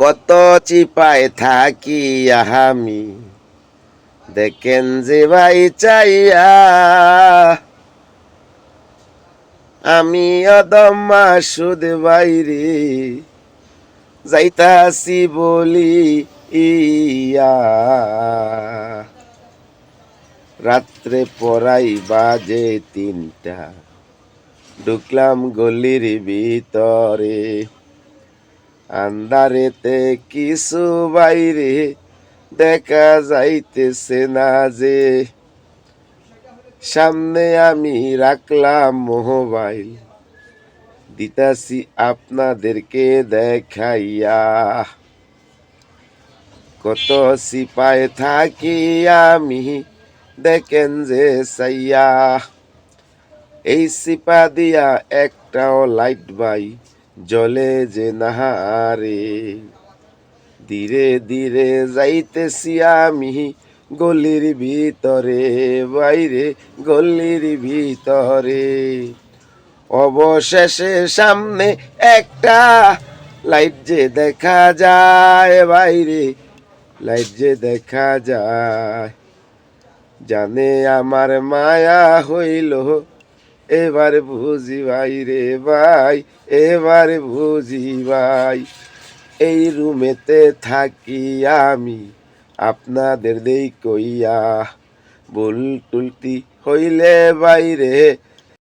কত চিপায় থাকি আমি, দেখেন যে ভাই চাইয়া। আমি অদম্মা সুদ বাইরে যাইতাছি বলি ইয়া। রাত্রে পড়াই বাজে তিনটা, ঢুকলাম গলির ভিতরে। আন্দারেতে কিছু বাইরে দেখা যাইতেছে না যে। সামনে আমি রাখলাম মোবাইল, দিতাছি আপনাদেরকে দেখাইয়া। কত সিপায় থাকি আমি, দেখেন যে সাইয়া। এই সিপা দিয়া একটাও লাইট বাই জলে যে নাহারে, ধীরে ধীরে যাইতেছি আমি গলির ভিতরে, বাইরে গলির ভিতরে। অবশেষে সামনে একটা লাইট যে দেখা যায়, বাইরে লাইট যে দেখা যায়। জানে আমার মায়া হইল এবার বুঝি ভাই রে ভাই, এবার বুঝি ভাই। এই রুমেতে থাকি আমি, আপনাদের দেই কইয়া। ভুল টুলতি হইলে বাইরে